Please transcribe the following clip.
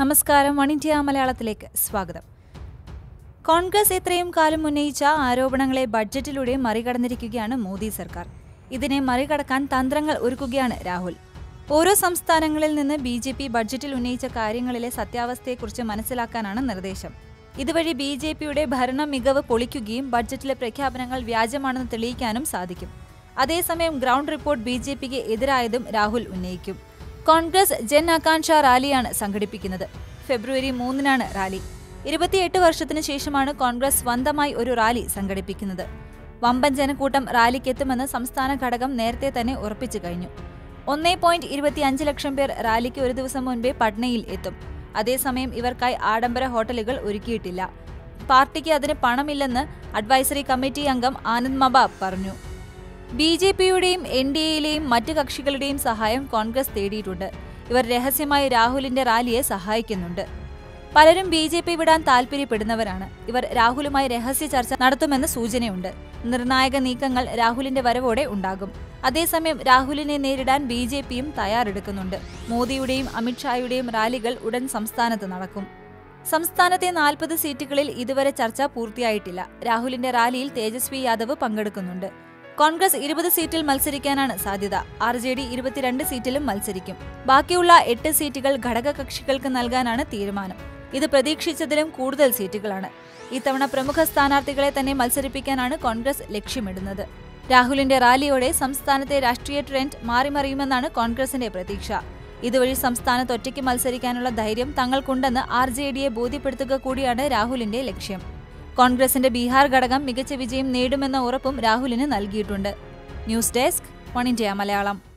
നമസ്കാരം one India മലയാളത്തിലേക്ക് സ്വാഗതം. കോൺഗ്രസ് ഇത്രയും കാലം ഉന്നയിച്ച ആരോപണങ്ങളെ ബഡ്ജറ്റിലൂടെ മറികടന്നിരിക്കുകയാണ് മോദി സർക്കാർ. ഇതിനെ മറികടക്കാൻ തന്ത്രങ്ങൾ ഒരുക്കുകയാണ് രാഹുൽ. ഓരോ സംസ്ഥാനങ്ങളിൽ നിന്ന് ബി ജെ പി ബഡ്ജറ്റിൽ ഉന്നയിച്ച കാര്യങ്ങളിലെ സത്യാവസ്ഥയെക്കുറിച്ച് മനസ്സിലാക്കാനാണ് നിർദ്ദേശം. ഇതുവഴി ബി ജെ പിയുടെ ഭരണ മികവ് പൊളിക്കുകയും ബഡ്ജറ്റിലെ പ്രഖ്യാപനങ്ങൾ വ്യാജമാണെന്ന് തെളിയിക്കാനും സാധിക്കും. അതേസമയം ഗ്രൗണ്ട് റിപ്പോർട്ട് ബി ജെ പിക്ക് എതിരായതും രാഹുൽ ഉന്നയിക്കും. കോൺഗ്രസ് ജൻ ആകാംക്ഷ റാലിയാണ് സംഘടിപ്പിക്കുന്നത്. ഫെബ്രുവരി മൂന്നിനാണ് റാലി. ഇരുപത്തിയെട്ട് വർഷത്തിന് ശേഷമാണ് കോൺഗ്രസ് സ്വന്തമായി ഒരു റാലി സംഘടിപ്പിക്കുന്നത്. വമ്പൻ ജനക്കൂട്ടം റാലിക്കെത്തുമെന്ന് സംസ്ഥാന ഘടകം നേരത്തെ തന്നെ ഉറപ്പിച്ചു കഴിഞ്ഞു. ഒന്നേ പോയിന്റ് ഇരുപത്തിയഞ്ച് ലക്ഷം പേർ റാലിക്ക് ഒരു ദിവസം മുൻപേ പട്നയിൽ എത്തും. അതേസമയം ഇവർക്കായി ആഡംബര ഹോട്ടലുകൾ ഒരുക്കിയിട്ടില്ല. പാർട്ടിക്ക് അതിന് പണമില്ലെന്ന് അഡ്വൈസറി കമ്മിറ്റി അംഗം ആനന്ദ് മബാബ് പറഞ്ഞു. ബി ജെ പിയുടെയും എൻ ഡി എയിലെയും മറ്റ് കക്ഷികളുടെയും സഹായം കോൺഗ്രസ് തേടിയിട്ടുണ്ട്. ഇവർ രഹസ്യമായി രാഹുലിന്റെ റാലിയെ സഹായിക്കുന്നുണ്ട്. പലരും ബി ജെ പി വിടാൻ താൽപര്യപ്പെടുന്നവരാണ് ഇവർ രാഹുലുമായി രഹസ്യ ചർച്ച നടത്തുമെന്ന് സൂചനയുണ്ട്. നിർണായക നീക്കങ്ങൾ രാഹുലിന്റെ വരവോടെ ഉണ്ടാകും. അതേസമയം രാഹുലിനെ നേരിടാൻ ബി ജെ പിയും തയ്യാറെടുക്കുന്നുണ്ട്. മോദിയുടെയും അമിത്ഷായുടെയും റാലികൾ ഉടൻ സംസ്ഥാനത്ത് നടക്കും. സംസ്ഥാനത്തെ നാൽപ്പത് സീറ്റുകളിൽ ഇതുവരെ ചർച്ച പൂർത്തിയായിട്ടില്ല. രാഹുലിന്റെ റാലിയിൽ തേജസ്വി യാദവ് പങ്കെടുക്കുന്നുണ്ട്. കോൺഗ്രസ് ഇരുപത് സീറ്റിൽ മത്സരിക്കാനാണ് സാധ്യത. ആർ ജെ ഡി ഇരുപത്തിരണ്ട് സീറ്റിലും മത്സരിക്കും. ബാക്കിയുള്ള എട്ട് സീറ്റുകൾ ഘടകകക്ഷികൾക്ക് നൽകാനാണ് തീരുമാനം. ഇത് പ്രതീക്ഷിച്ചതിലും കൂടുതൽ സീറ്റുകളാണ്. ഇത്തവണ പ്രമുഖ സ്ഥാനാർത്ഥികളെ തന്നെ മത്സരിപ്പിക്കാനാണ് കോൺഗ്രസ് ലക്ഷ്യമിടുന്നത്. രാഹുലിന്റെ റാലിയോടെ സംസ്ഥാനത്തെ രാഷ്ട്രീയ ട്രെൻഡ് മാറിമറിയുമെന്നാണ് കോൺഗ്രസിന്റെ പ്രതീക്ഷ. ഇതുവഴി സംസ്ഥാനത്ത് ഒറ്റയ്ക്ക് മത്സരിക്കാനുള്ള ധൈര്യം തങ്ങൾക്കുണ്ടെന്ന് ആർ ജെ ഡിയെ ബോധ്യപ്പെടുത്തുക കൂടിയാണ് രാഹുലിന്റെ ലക്ഷ്യം. കോൺഗ്രസിന്റെ ബീഹാർ ഘടകം മികച്ച വിജയം നേടുമെന്ന ഉറപ്പും രാഹുലിന് നൽകിയിട്ടുണ്ട്. News desk One India Malayalam.